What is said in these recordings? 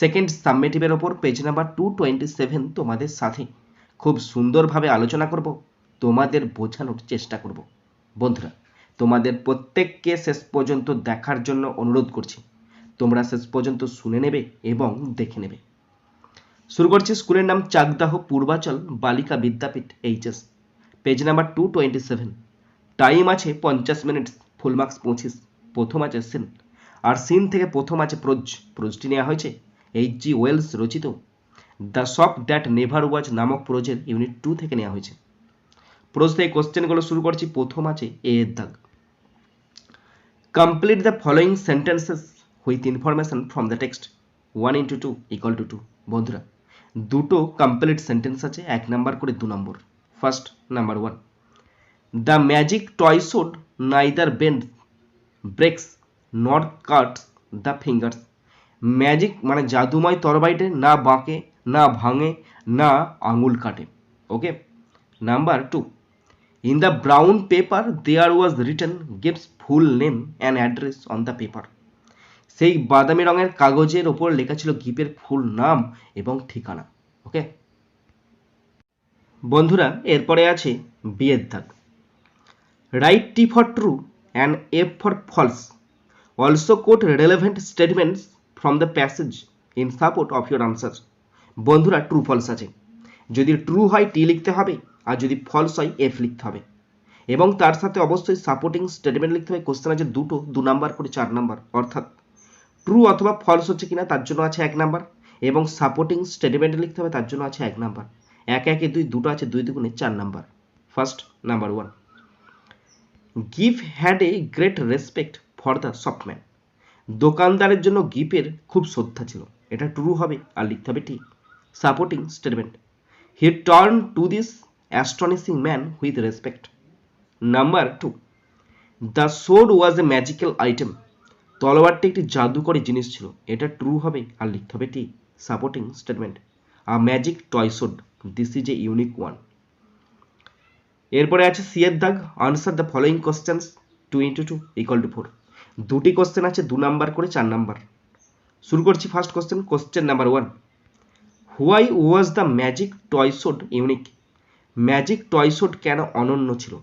Second সাবমেটিভের ওপর page number two twenty seven তোমাদের সাথে। খুব সুন্দরভাবে আলোচনা করব, তোমাদের বোঝানোর চেষ্টা করব। বন্ধুরা, তোমাদের প্রত্যেককে শেষ পর্যন্ত দেখার জন্য অনুরোধ করছি। তোমরা শেষ পর্যন্ত শুনে নেবে এবং দেখে নেবে। শুরু করছি স্কুলের নাম Chakdaha Purbachal Balika Vidyapith HS. Page number two twenty seven time আছে পঞ্চাশ মিনিট, ফুল মার্কস পঁচিশ, প্রথম আছে সিন আর সিন থেকে প্রথম আছে প্রোজ, প্রোজটি নেওয়া হয়েছে। এইচ জি ওয়েলস রচিত the shop that never was নামক প্রোজের ইউনিট টু থেকে নেওয়া হয়েছে। প্রোজ থেকে কোশ্চেনগুলো শুরু করছি, প্রথম আছে এ এর দাগ। Complete the following sentences with information from the text one into two equal to two বন্ধুরা, দুটো কমপ্লিট সেন্টেন্স আছে, এক নাম্বার করে দু নম্বর first number one the magic toy sword neither bends breaks not cuts the fingers magic মানে জাদুময় তরবারিতে না বাঁকে, না ভাঙে, না আঙুল কাটে। Okay? Number two. In the brown paper, there was written, gives full name and address on the paper. সেই বাদামি রঙের কাগজের ওপর লেখা ছিল গিপের ফুল নাম এবং ঠিকানা। ওকে? বন্ধুরা, এরপরে আছে বিয়ের দাগ। Write T for true and F for false. Also quote relevant statements from the passage in support of your answer বন্ধুরা ট্রু ফলস আছে। যদি ট্রু হয় টি লিখতে হবে, আর যদি ফলস হয় এফ লিখতে হবে। এবং তার সাথে অবশ্যই সাপোর্টিং স্টেটমেন্ট লিখতে হবে কোশ্চেন আছে দুটো, দু নাম্বার করে চার নাম্বার অর্থাৎ ট্রু অথবা ফলস হচ্ছে কিনা, তার জন্য আছে এক নাম্বার এবং সাপোর্টিং স্টেটমেন্ট লিখতে হবে, তার জন্য আছে এক নাম্বার এক, একে দুই, দুটো আছে দুই দুগুণে চার number first number one Gip had a great respect for the shopman দোকানদারের জন্য গিফের খুব শ্রদ্ধা ছিল। এটা ট্রু হবে আর লিখতে হবে ঠিক। Supporting statement he turn to this astonishing man with respect number two the sword was a magical item তলোয়ারটি একটি জাদুকরী জিনিস ছিল। এটা ট্রু হবে আর লিখতে হবে ঠিক। Supporting statement a magic toy sword this is a unique one এরপরে আছে সি এর দাগ answer the following questions two into two equal to four দুটি কোশ্চেন আছে, দু নাম্বার করে চার নাম্বার শুরু করছি first question question number one why was the magic toy unique magic toy কেন অনন্য ছিল?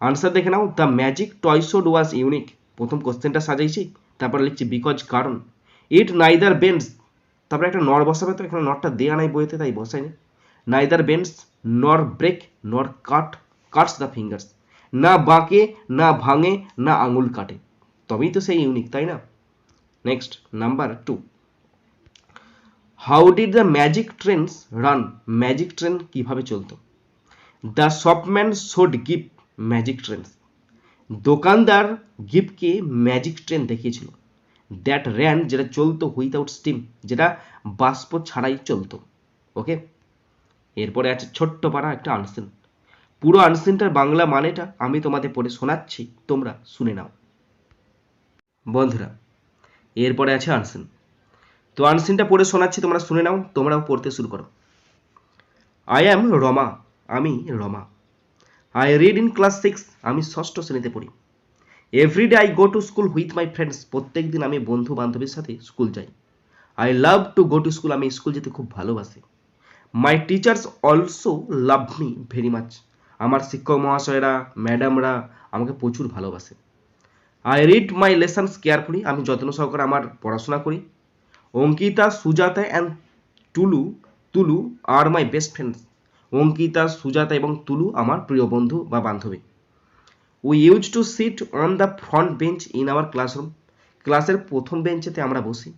আনসার দেখে নাও the magic toy was unique প্রথম কোশ্চেনটা সাজাইছি, তারপর লিখছি বিকজ কারণ। ইট নাইদার বেন্ডস তারপরে একটা নর বসাবে তো, এখানে নরটা দেয়া নাই বইতে, তাই বসাইনি। নাইদার বেন্ডস নর break nor cut Katz the fingers না বাঁকে, না ভাঙে, না আঙুল কাটে। তবেই তো সেই ইউনিক তাই না? Next number two how did the magic trains run magic train কীভাবে চলতো? The shopman showed give magic trains দোকানদার গিফটকে ম্যাজিক ট্রেন দেখিয়েছিল। দ্যাট র্যান যেটা চলতো উইথাউট স্টিম যেটা বাষ্প ছাড়াই চলতো। ওকে এরপরে আছে ছোট্ট পাড়া, একটা আনসিন পুরো আনসিনটার বাংলা মানেটা আমি তোমাদের পড়ে শোনাচ্ছি, তোমরা শুনে নাও। বন্ধুরা, এরপরে আছে আনসিন। তো আনসিনটা পড়ে শোনাচ্ছি, তোমরা শুনে নাও, তোমরাও পড়তে শুরু করো। আই অ্যাম রমা, আমি Rama. I read in class six আমি ষষ্ঠ শ্রেণীতে পড়ি। Everyday I go to school with my friends প্রত্যেক দিন আমি বন্ধু বান্ধবীর সাথে স্কুল যাই। I love to go to school আমি স্কুল যেতে খুব ভালোবাসি। My teachers also love me very much আমার শিক্ষক মহাশয়রা ম্যাডামরা আমাকে প্রচুর ভালোবাসে। I read my lessons carefully আমি যত্ন সহকারে আমার পড়াশোনা করি। Ankita, Sujata and Tulu Tulu R my best friends Ankita, Sujata এবং তুলু আমার প্রিয় বন্ধু বা বান্ধবী। We use to sit on the front bench in our classroom ক্লাসের প্রথম বেঞ্চেতে আমরা বসি।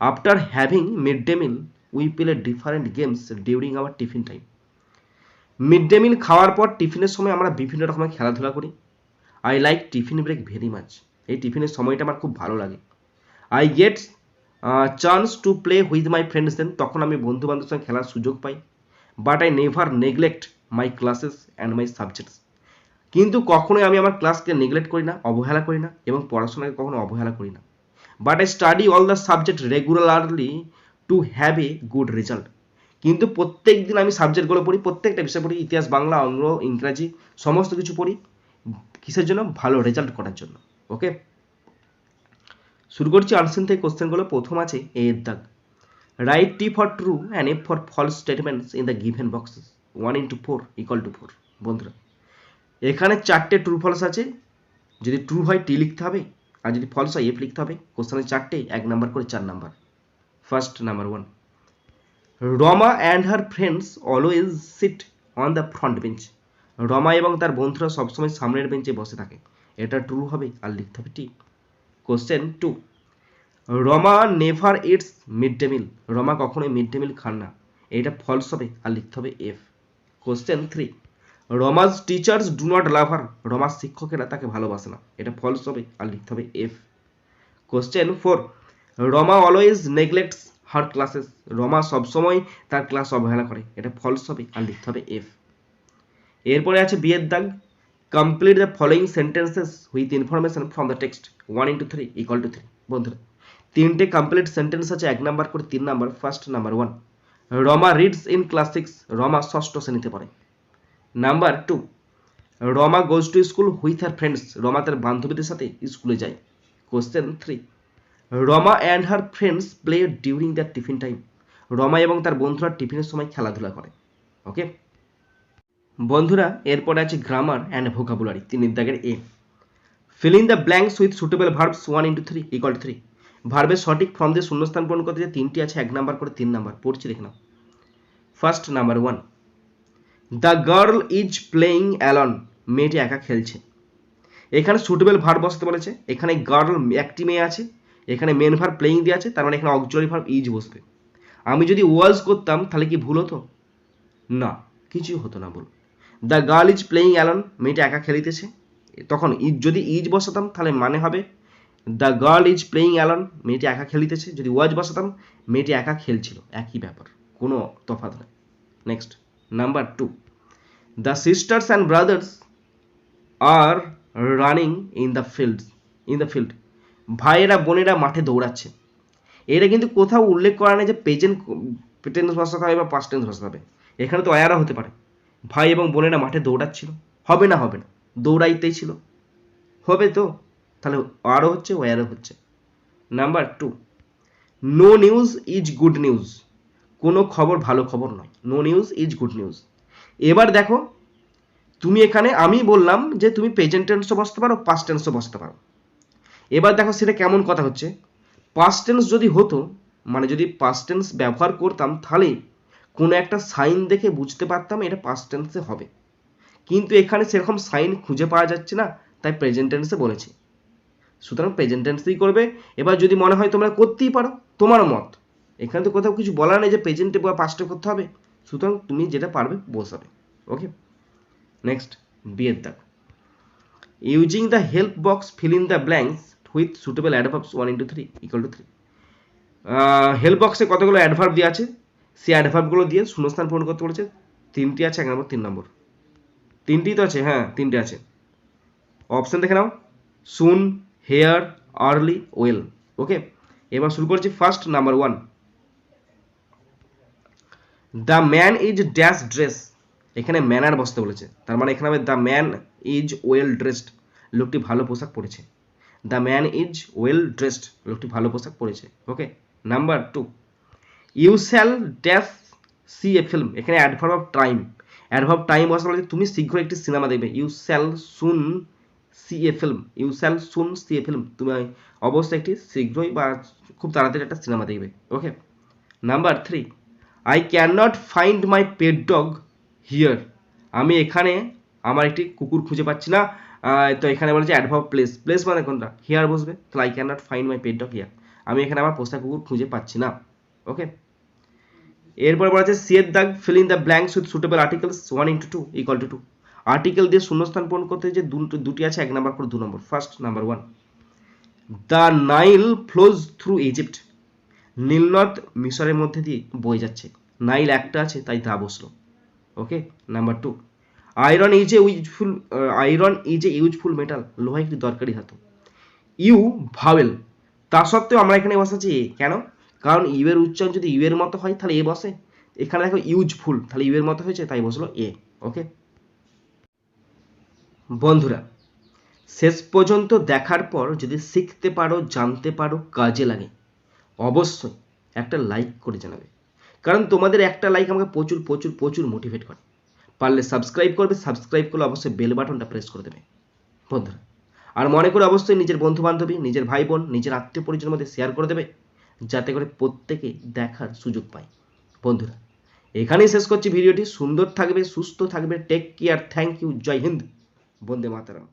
After having mid day meal we play different games during our tiffin time mid day meal খাওয়ার পর টিফিনের সময় আমরা বিভিন্ন রকমের খেলাধুলা করি। I like tiffin break very much এই টিফিনের সময়টা আমার খুব ভালো লাগে। I get chance to play with my friends then তখন আমি বন্ধু বান্ধবের সঙ্গে খেলার সুযোগ পাই। But I never neglect my classes and my subjects কিন্তু কখনোই আমি আমার ক্লাসকে নেগলেক্ট করি না, অবহেলা করি না এবং পড়াশোনাকে কখনো অবহেলা করি না। But I study all the subject regularly to have a good result কিন্তু প্রত্যেক দিন আমি সাবজেক্টগুলো পড়ি, প্রত্যেকটা বিষয় পড়ি, ইতিহাস, বাংলা অঙ্গ ইংরাজি, সমস্ত কিছু পড়ি। কিসের জন্য? ভালো রেজাল্ট করার জন্য ওকে শুরু করছি আনসিন থেকে কোশ্চেনগুলো প্রথম আছে এ এর দাগ write T for true and F for false statements in the given boxes one into four equal to four বন্ধুরা। এখানে চারটে ট্রু ফলস আছে। যদি ট্রু হয় টি লিখতে হবে, আর যদি ফলস হয় এফ লিখতে হবে। কোশ্চেনে চারটে, এক নাম্বার করে চার number first number one Rama and her friends always sit on the front bench Rama এবং তার বন্ধুরা সবসময় সামনের বেঞ্চে বসে থাকে। এটা ট্রু হবে আর লিখতে হবে T question two Rama never eats mid day meal Rama কখনোই মিড ডে মিল খান না। এটা ফলস হবে আর লিখতে হবে F question three Rama's teachers do not love her রমার শিক্ষকেরা তাকে ভালোবাসে না। এটা ফলস হবে আর লিখতে হবে F question four Rama always neglects her classes Rama সবসময় তার ক্লাস অবহেলা করে। এটা ফলস হবে আর লিখতে হবে এফ এরপরে আছে বিয়ের দাগ। Complete the following sentences with information from the text one into three equal to three বন্ধুরা। তিনটে কমপ্লিট সেন্টেন্স আছে, এক নাম্বার করে তিন number first number one Rama reads in class six Rama ষষ্ঠ শ্রেণীতে পড়ে। Number two Rama goes to school with her friends Rama তার বান্ধবীদের সাথে স্কুলে যায়। Question three Rama and her friends play during the tiffin time Rama এবং তার বন্ধুরা টিফিনের সময় খেলাধুলা করে ওকে বন্ধুরা, এরপরে আছে গ্রামার অ্যান্ড ভোকাবুলারি তিন দাগের A fill the blanks with suitable verbs one into three equal to three ভার্বের সঠিক ফর্ম দিয়ে শূন্যস্থান পূরণ করতে যে তিনটি আছে, এক নাম্বার করে তিন নাম্বার পড়ছি দেখে নাও। First number one the girl is playing alone মেয়েটি একা খেলছে। এখানে সুটেবল ভার্ব বসতে বলেছে। এখানে গার্ল একটি মেয়ে আছে। এখানে মেন ভার্ব প্লেয়িং দিয়ে আছে। তার মানে এখানে অক্সিলারি ভার্ব ইজ বসবে। আমি যদি ওয়াজ করতাম, তাহলে কি ভুল হতো? না কিছু হতো না ভুল the girl is playing alone, মেয়েটা একা খেলিতেছে। তখন ইজ যদি ইজ বসাতাম, তাহলে মানে হবে, the girl is playing alone, মেয়েটি একা খেলিতেছে। যদি ওয়াজ বসাতাম, মেয়েটি একা খেলছিল। একই ব্যাপার, কোনো তফাৎ নেই। Next, number two. The sisters and brothers are running in the field, in the field. ভাইয়েরা, বোনেরা মাঠে দৌড়াচ্ছে। এটা কিন্তু কোথাও উল্লেখ করা নেই যে পেজেন্ট পেটেন্স বসাতে হবে বা পাস্ট টেন্স বসাতে হবে। এখানে তো আয়ারা হতে পারে। ভাই এবং বোনেরা মাঠে দৌড়াচ্ছিল। হবে না হবে না, দৌড়াইতেই ছিল। হবে তো, তাহলে আরও হচ্ছে, ও আরও হচ্ছে। Number two no news is good news কোনো খবর ভালো খবর নয়। No news is good news এবার দেখো, তুমি এখানে, আমি বললাম যে তুমি প্রেজেন্ট টেন্সও বসতে পারো পাস্ট টেন্সও বসতে পারো। এবার দেখো সেটা কেমন কথা হচ্ছে। পাস্ট টেন্স যদি হতো মানে যদি পাস্ট টেন্স ব্যবহার করতাম, তাহলে কোনো একটা সাইন দেখে বুঝতে পারতাম এটা পাস্ট টেন্সে হবে। কিন্তু এখানে সেরকম সাইন খুঁজে পাওয়া যাচ্ছে না, তাই প্রেজেন্ট টেন্সে বলেছি। সুতরাং প্রেজেন্ট টেন্সেই করবে। এবার যদি মনে হয় তোমরা করতেই পারো, তোমার মত। এখানে তো কোথাও কিছু বলা নেই যে প্রেজেন্টে বা পাস্টে করতে হবে। সুতরাং তুমি যেটা পারবে, বসাবে। ওকে নেক্সট বিয়ের দাগ। Using the help box fill in the blanks with suitable adverbs one into three equal to three help বক্সে কতগুলো অ্যাডভার্ব দিয়ে আছে? সেই অ্যাডভার্বগুলো দিয়ে শূন্যস্থান পূরণ করতে বলেছে। তিনটি আছে, এক নম্বর, তিন নম্বর। তিনটি তো আছে হ্যাঁ তিনটে আছে। অপশান দেখে নাও। Soon here early well okay এবার শুরু করছি first number one the man is dash dress এখানে ম্যানার বসতে বলেছে। তার মানে এখানে হবে the man is well dressed লোকটি ভালো পোশাক পরেছে। The man is well dressed লোকটি ভালো পোশাক পরেছে okay number two you shall dash see a film এখানে adverb of time adverb time বসতে বলেছে তুমি শীঘ্র একটি সিনেমা দেখবে। You shall soon see a film you shall soon see a film তুমি অবশ্যই একটি শীঘ্রই বা খুব তাড়াতাড়ি একটা সিনেমা দেখবে। Okay number three I can not find my pet dog here আমি এখানে আমার একটি কুকুর খুঁজে পাচ্ছি না। তো এখানে বলেছে অ্যাডভার্ব প্লেস প্লেস মানে কোনটা? হিয়ার বসবে। তাহলে I can not find my pet dog here আমি এখানে আমার পোষা কুকুর খুঁজে পাচ্ছি না। ওকে এরপর বলা আছে সিয়ের দাগ fill in the blanks with suitable articles one into two equal to two article দিয়ে শূন্যস্থান পূরণ করতে যে দুটি আছে, এক নাম্বার করে দু number. First number one the Nile flows through Egypt নীলনদ মিশরের মধ্যে দিয়ে বয়ে যাচ্ছে। নাইল একটা আছে, তাই দা বসল। Okay number two iron is a useful iron is a useful metal লোহা একটি দরকারি ধাতু। ইউ ভাওয়েল তা সত্ত্বেও আমরা এখানে বসাচ্ছি, এ, কেন? কারণ ইউ এর উচ্চারণ যদি ইউ এর মতো হয়, তাহলে এ বসে। এখানে দেখো ইউজফুল তাহলে ইউ এর মতো হয়েছে, তাই বসল এ ওকে বন্ধুরা, শেষ পর্যন্ত দেখার পর যদি শিখতে পারো, জানতে পারো, কাজে লাগে, অবশ্যই একটা লাইক করে জানাবে। কারণ তোমাদের একটা লাইক আমাকে প্রচুর প্রচুর প্রচুর মোটিভেট করে। পারলে সাবস্ক্রাইব করবে সাবস্ক্রাইব করলে অবশ্যই বেল বাটনটা প্রেস করে দেবে। বন্ধুরা, আর মনে করে অবশ্যই নিজের বন্ধু বান্ধবী নিজের ভাই বোন, নিজের আত্মীয় পরিজনের মধ্যে শেয়ার করে দেবে। যাতে করে প্রত্যেকে দেখার সুযোগ পায় বন্ধুরা, এখানেই শেষ করছি ভিডিওটি। সুন্দর থাকবে সুস্থ থাকবে take care thank you Joy Hind, Vande Mataram.